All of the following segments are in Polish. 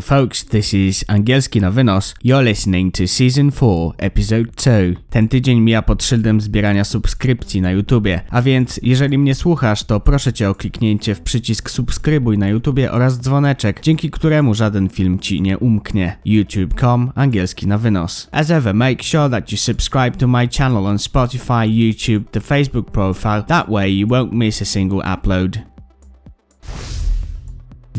Folks, this is Angielski na wynos. You're listening to Season 4, Episode 2. Ten tydzień mija pod szyldem zbierania subskrypcji na YouTubie, a więc jeżeli mnie słuchasz, to proszę cię o kliknięcie w przycisk subskrybuj na YouTubie oraz dzwoneczek, dzięki któremu żaden film ci nie umknie. youtube.com, angielski na wynos. As ever, make sure that you subscribe to my channel on Spotify, YouTube, the Facebook profile, that way you won't miss a single upload.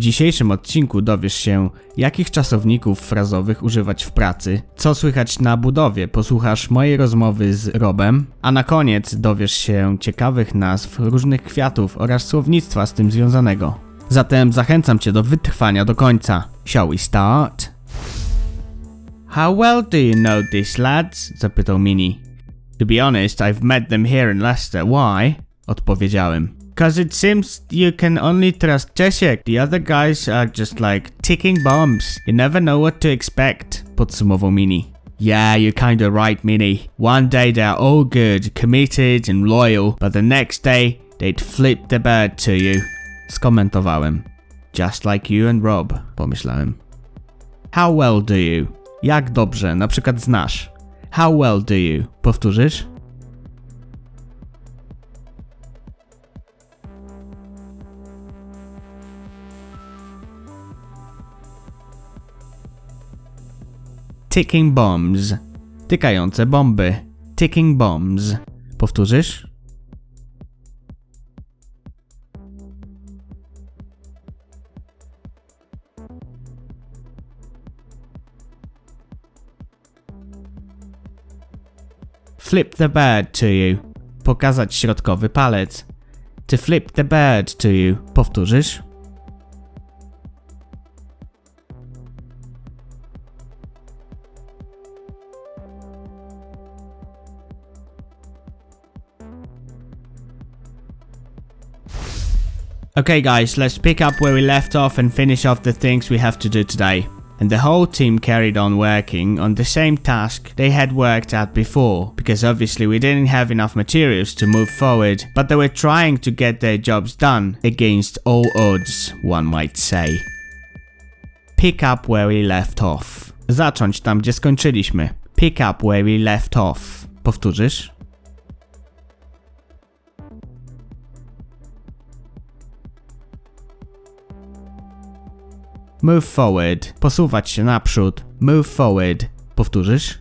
Dzisiejszym odcinku dowiesz się, jakich czasowników frazowych używać w pracy, co słychać na budowie, posłuchasz mojej rozmowy z Robem, a na koniec dowiesz się ciekawych nazw różnych kwiatów oraz słownictwa z tym związanego. Zatem zachęcam cię do wytrwania do końca. Shall we start? How well do you know these lads? zapytał Mini. To be honest, I've met them here in Leicester. Why? Odpowiedziałem. Cause it seems you can only trust Jessiek. The other guys are just like ticking bombs. You never know what to expect. Podsumował Mini. Yeah, you're kinda right, Mini. One day they're all good, committed and loyal, but the next day they'd flip the bird to you. Skomentowałem. Just like you and Rob, pomyślałem. How well do you? Jak dobrze, na przykład znasz. How well do you? Powtórzysz? Ticking bombs. Tykające bomby. Ticking bombs. Powtórzysz? Flip the bird to you. Pokazać środkowy palec. To flip the bird to you. Powtórzysz? Okay guys, let's pick up where we left off and finish off the things we have to do today. And the whole team carried on working on the same task they had worked at before, because obviously we didn't have enough materials to move forward, but they were trying to get their jobs done against all odds, one might say. Pick up where we left off. Zacząć tam, gdzie skończyliśmy. Pick up where we left off. Powtórzysz? Move forward. Posuwać się naprzód. Move forward. Powtórzysz?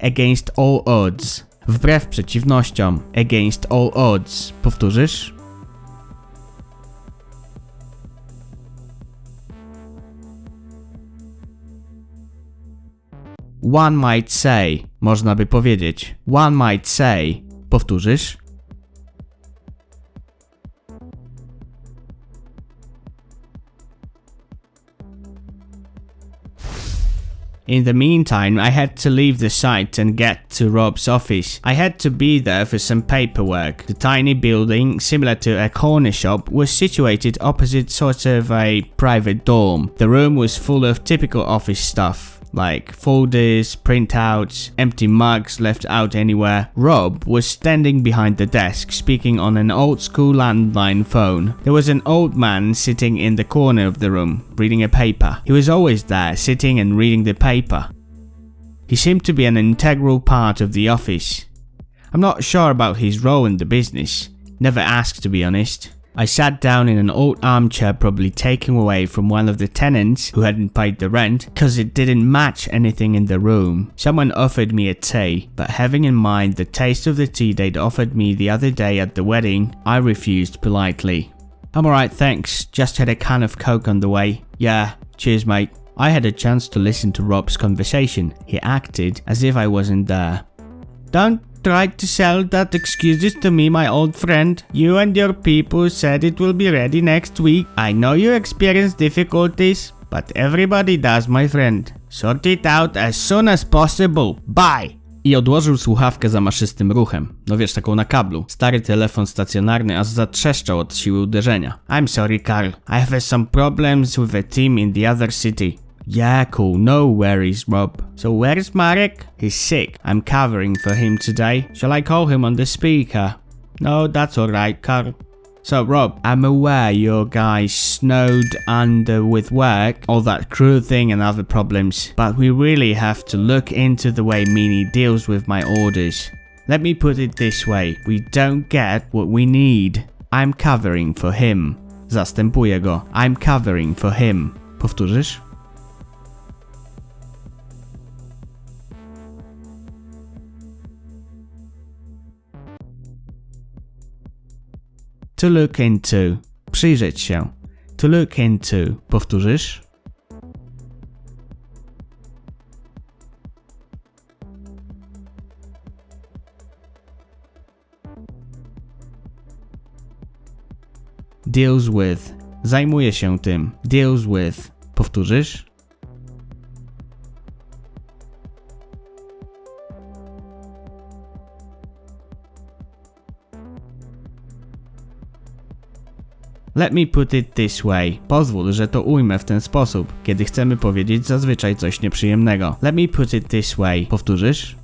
Against all odds. Wbrew przeciwnościom. Against all odds. Powtórzysz? One might say. Można by powiedzieć. One might say. Powtórzysz? In the meantime, I had to leave the site and get to Rob's office. I had to be there for some paperwork. The tiny building, similar to a corner shop, was situated opposite sort of a private dorm. The room was full of typical office stuff like folders, printouts, empty mugs left out anywhere. Rob was standing behind the desk speaking on an old school landline phone. There was an old man sitting in the corner of the room reading a paper. He was always there, sitting and reading the paper. He seemed to be an integral part of the office. I'm not sure about his role in the business. Never asked to be honest. I sat down in an old armchair, probably taken away from one of the tenants who hadn't paid the rent, cause it didn't match anything in the room. Someone offered me a tea, but having in mind the taste of the tea they'd offered me the other day at the wedding, I refused politely. I'm alright, thanks. Just had a can of coke on the way. Yeah, cheers, mate. I had a chance to listen to Rob's conversation. He acted as if I wasn't there. Don't try to sell that excuses to me, my old friend. You and your people said it will be ready next week. I know you experience difficulties, but everybody does, my friend. Sort it out as soon as possible. Bye! I odłożył słuchawkę za maszystym ruchem. No wiesz, taką na kablu. Stary telefon stacjonarny aż zatrzeszczał od siły uderzenia. I'm sorry, Carl. I have some problems with a team in the other city. Yeah, cool. No worries, Rob. So where's Marek? He's sick. I'm covering for him today. Shall I call him on the speaker? No, that's alright, Carl. So, Rob, I'm aware your guys snowed under with work, all that crew thing and other problems, but we really have to look into the way Meanie deals with my orders. Let me put it this way, we don't get what we need. I'm covering for him. Zastępuję go. I'm covering for him. Powtórzysz? To look into. Przyjrzeć się. To look into. Powtórzysz? Deals with. Zajmuje się tym. Deals with. Powtórzysz? Let me put it this way. Pozwól, że to ujmę w ten sposób, kiedy chcemy powiedzieć zazwyczaj coś nieprzyjemnego. Let me put it this way. Powtórzysz?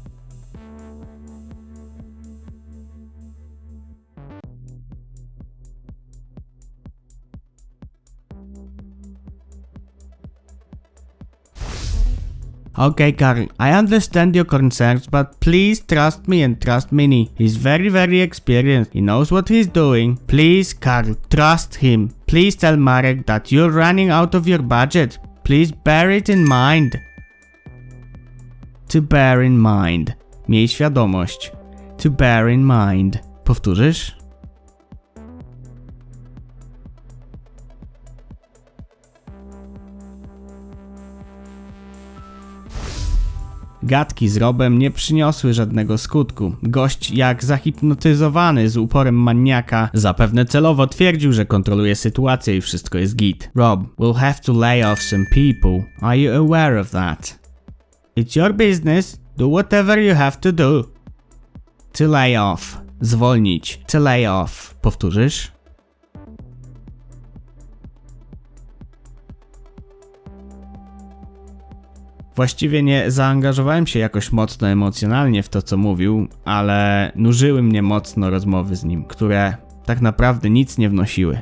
Okay, Carl, I understand your concerns, but please trust me and trust Minnie. He's very, very experienced. He knows what he's doing. Please, Carl, trust him. Please tell Marek that you're running out of your budget. Please bear it in mind. To bear in mind. Miej świadomość. To bear in mind. Powtórzysz? Gadki z Robem nie przyniosły żadnego skutku. Gość, jak zahipnotyzowany z uporem maniaka, zapewne celowo twierdził, że kontroluje sytuację i wszystko jest git. Rob, we'll have to lay off some people. Are you aware of that? It's your business. Do whatever you have to do. To lay off. Zwolnić. To lay off. Powtórzysz? Właściwie nie zaangażowałem się jakoś mocno emocjonalnie w to, co mówił, ale nużyły mnie mocno rozmowy z nim, które tak naprawdę nic nie wnosiły.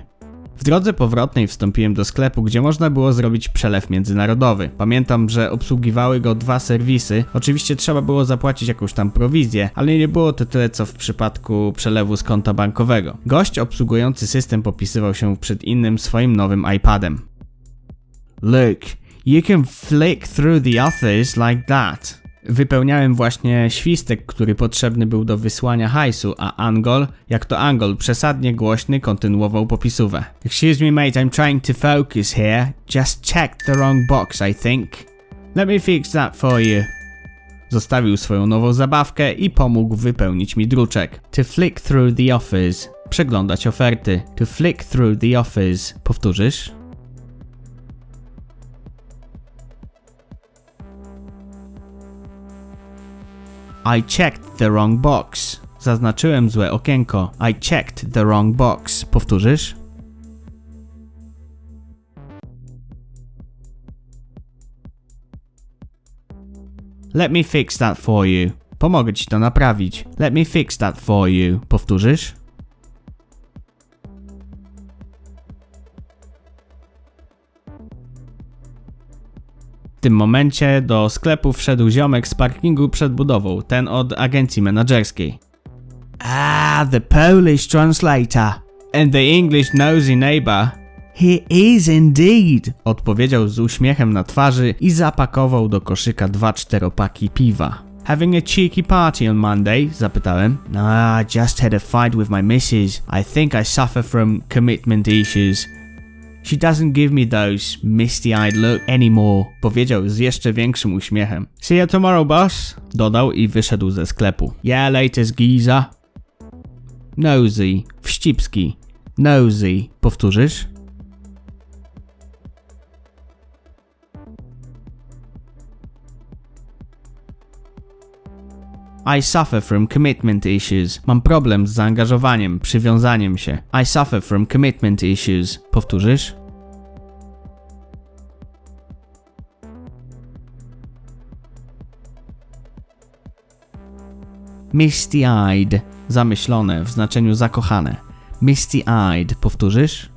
W drodze powrotnej wstąpiłem do sklepu, gdzie można było zrobić przelew międzynarodowy. Pamiętam, że obsługiwały go dwa serwisy. Oczywiście trzeba było zapłacić jakąś tam prowizję, ale nie było to tyle co w przypadku przelewu z konta bankowego. Gość obsługujący system popisywał się przed innym swoim nowym iPadem. Look, You can flick through the others like that. Wypełniałem właśnie świstek, który potrzebny był do wysłania hajsu, a Angol, jak to Angol przesadnie głośny, kontynuował popisówę. Excuse me mate, I'm trying to focus here. Just checked the wrong box, I think. Let me fix that for you. Zostawił swoją nową zabawkę i pomógł wypełnić mi druczek. To flick through the offers. Przeglądać oferty. To flick through the offers. Powtórzysz? I checked the wrong box. Zaznaczyłem złe okienko. I checked the wrong box. Powtórzysz? Let me fix that for you. Pomogę ci to naprawić. Let me fix that for you. Powtórzysz? Tym momencie do sklepu wszedł ziomek z parkingu przed budową, ten od agencji menedżerskiej. Ah, the Polish translator. And the English nosy neighbor. He is indeed, odpowiedział z uśmiechem na twarzy i zapakował do koszyka dwa czteropaki piwa. Having a cheeky party on Monday? Zapytałem. I just had a fight with my missus. I think I suffer from commitment issues. She doesn't give me those misty-eyed look anymore, powiedział z jeszcze większym uśmiechem. See you tomorrow, boss, dodał i wyszedł ze sklepu. Yeah, latest geezer. Nosy, wścibski. Nosy, powtórzysz? I suffer from commitment issues. Mam problem z zaangażowaniem, przywiązaniem się. I suffer from commitment issues. Powtórzysz? Misty-eyed. Zamyślone w znaczeniu zakochane. Misty-eyed. Powtórzysz?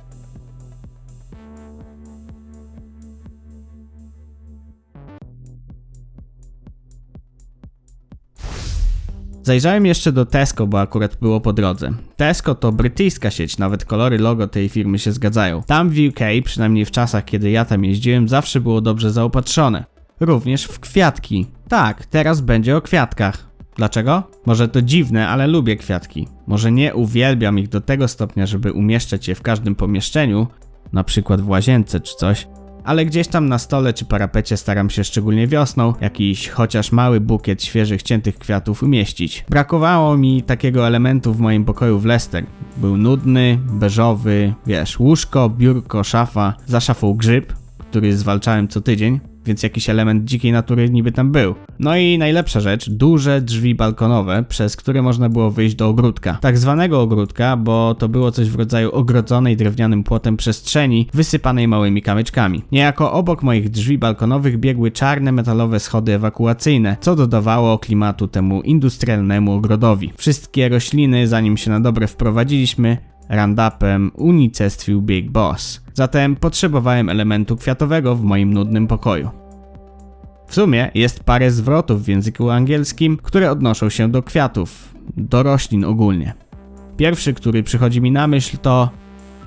Zajrzałem jeszcze do Tesco, bo akurat było po drodze. Tesco to brytyjska sieć, nawet kolory logo tej firmy się zgadzają. Tam w UK, przynajmniej w czasach, kiedy ja tam jeździłem, zawsze było dobrze zaopatrzone. Również w kwiatki. Tak, teraz będzie o kwiatkach. Dlaczego? Może to dziwne, ale lubię kwiatki. Może nie uwielbiam ich do tego stopnia, żeby umieszczać je w każdym pomieszczeniu, na przykład w łazience czy coś, ale gdzieś tam na stole czy parapecie staram się szczególnie wiosną jakiś chociaż mały bukiet świeżych ciętych kwiatów umieścić. Brakowało mi takiego elementu w moim pokoju w Leicester. Był nudny, beżowy, wiesz, łóżko, biurko, szafa, za szafą grzyb, który zwalczałem co tydzień, więc jakiś element dzikiej natury niby tam był. No i najlepsza rzecz, duże drzwi balkonowe, przez które można było wyjść do ogródka. Tak zwanego ogródka, bo to było coś w rodzaju ogrodzonej drewnianym płotem przestrzeni, wysypanej małymi kamyczkami. Niejako obok moich drzwi balkonowych biegły czarne metalowe schody ewakuacyjne, co dodawało klimatu temu industrialnemu ogrodowi. Wszystkie rośliny, zanim się na dobre wprowadziliśmy, Randapem unicestwił Big Boss. Zatem potrzebowałem elementu kwiatowego w moim nudnym pokoju. W sumie jest parę zwrotów w języku angielskim, które odnoszą się do kwiatów, do roślin ogólnie. Pierwszy, który przychodzi mi na myśl to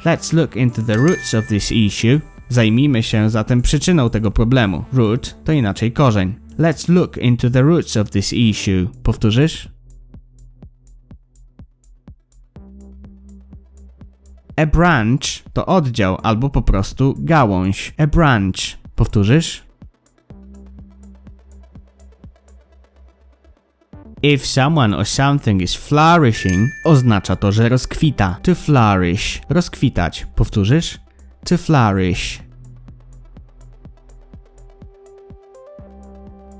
Let's look into the roots of this issue. Zajmijmy się zatem przyczyną tego problemu. Root to inaczej korzeń. Let's look into the roots of this issue. Powtórzysz? A branch to oddział albo po prostu gałąź. A branch. Powtórzysz? If someone or something is flourishing, oznacza to, że rozkwita. To flourish. Rozkwitać. Powtórzysz? To flourish.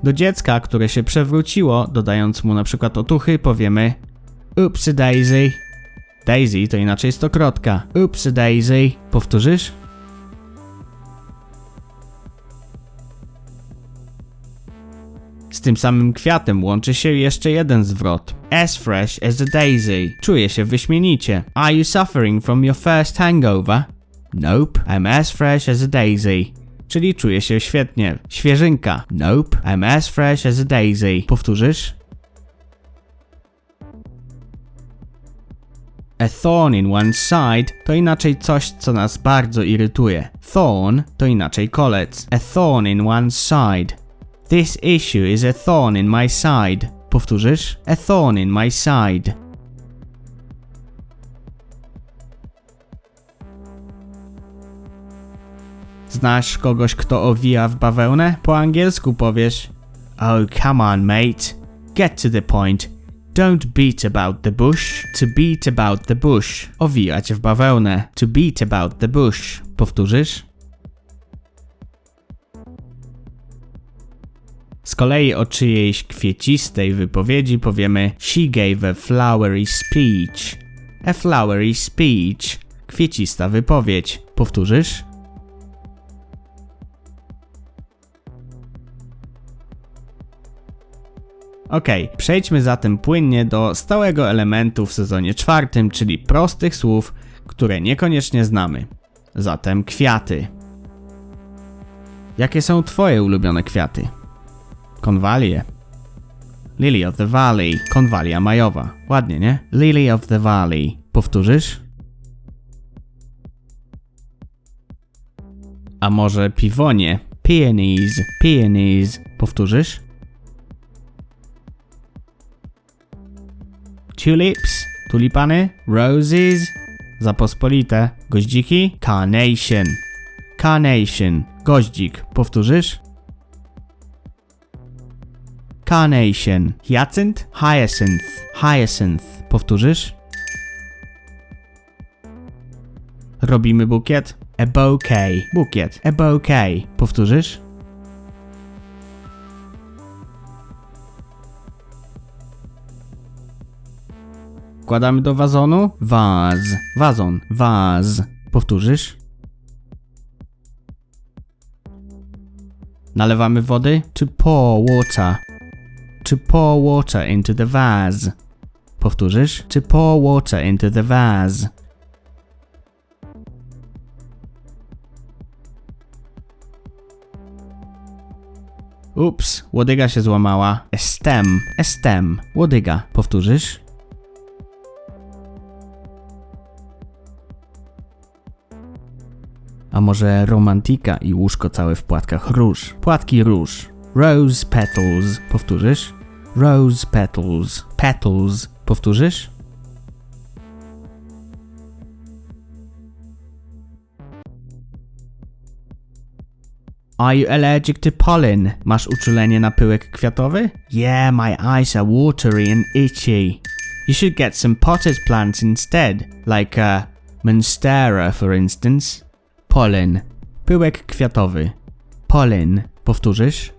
Do dziecka, które się przewróciło, dodając mu na przykład otuchy, powiemy Oopsie daisy. Daisy to inaczej stokrotka. Oopsie daisy. Powtórzysz? Z tym samym kwiatem łączy się jeszcze jeden zwrot. As fresh as a daisy. Czuję się wyśmienicie. Are you suffering from your first hangover? Nope. I'm as fresh as a daisy. Czyli czuję się świetnie. Świeżynka. Nope. I'm as fresh as a daisy. Powtórzysz? A thorn in one's side to inaczej coś, co nas bardzo irytuje. Thorn to inaczej kolec. A thorn in one's side. This issue is a thorn in my side. Powtórzysz? A thorn in my side. Znasz kogoś, kto owija w bawełnę? Po angielsku powiesz Oh, come on, mate. Get to the point. Don't beat about the bush. To beat about the bush. Owijać w bawełnę. To beat about the bush. Powtórzysz? Z kolei o czyjejś kwiecistej wypowiedzi powiemy She gave a flowery speech. A flowery speech. Kwiecista wypowiedź. Powtórzysz? Okej, przejdźmy zatem płynnie do stałego elementu w sezonie czwartym, czyli prostych słów, które niekoniecznie znamy. Zatem kwiaty. Jakie są Twoje ulubione kwiaty? Konwalie. Lily of the Valley. Konwalia majowa. Ładnie, nie? Lily of the Valley. Powtórzysz? A może piwonie? Peonies. Peonies. Powtórzysz? Tulips. Tulipany. Roses. Zapospolite. Goździki. Carnation. Carnation. Goździk. Powtórzysz? Carnation. Hyacinth? Hyacinth. Hyacinth. Powtórzysz? Robimy bukiet? A bouquet. Bukiet. A bouquet. Powtórzysz? Wkładamy do wazonu? Waz. Wazon. Waz. Powtórzysz? Nalewamy wody? To pour water. to pour water into the vase. Powtórzysz? To pour water into the vase. Ups, łodyga się złamała. Estem, estem, łodyga. Powtórzysz? A może romantika i łóżko całe w płatkach róż? Płatki róż. Rose petals. Powtórzysz? Rose petals. Petals. Powtórzysz? Are you allergic to pollen? Masz uczulenie na pyłek kwiatowy? Yeah, my eyes are watery and itchy. You should get some potted plants instead, like a monstera for instance. Pollen. Pyłek kwiatowy. Pollen. Powtórzysz?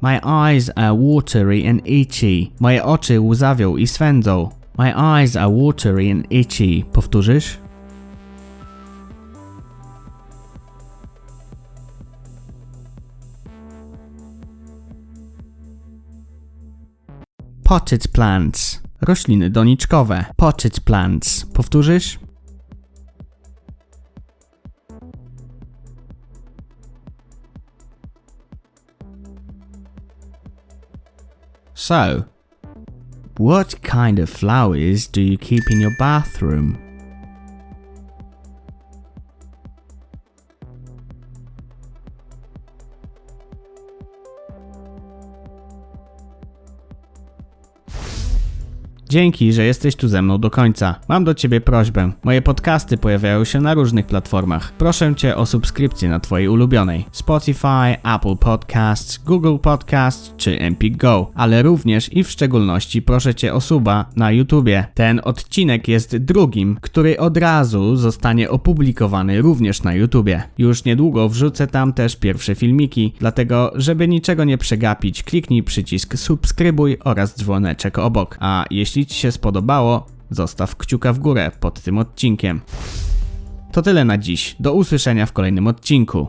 My eyes are watery and itchy. Moje oczy łzawią i swędzą. My eyes are watery and itchy. Powtórzysz? Potted plants. Rośliny doniczkowe. Potted plants. Powtórzysz? So, what kind of flowers do you keep in your bathroom? Dzięki, że jesteś tu ze mną do końca. Mam do ciebie prośbę. Moje podcasty pojawiają się na różnych platformach. Proszę cię o subskrypcję na twojej ulubionej. Spotify, Apple Podcasts, Google Podcasts czy Empik Go. Ale również i w szczególności proszę cię o suba na YouTubie. Ten odcinek jest drugim, który od razu zostanie opublikowany również na YouTubie. Już niedługo wrzucę tam też pierwsze filmiki, dlatego żeby niczego nie przegapić, kliknij przycisk subskrybuj oraz dzwoneczek obok. A jeśli Ci się spodobało, zostaw kciuka w górę pod tym odcinkiem. To tyle na dziś. Do usłyszenia w kolejnym odcinku.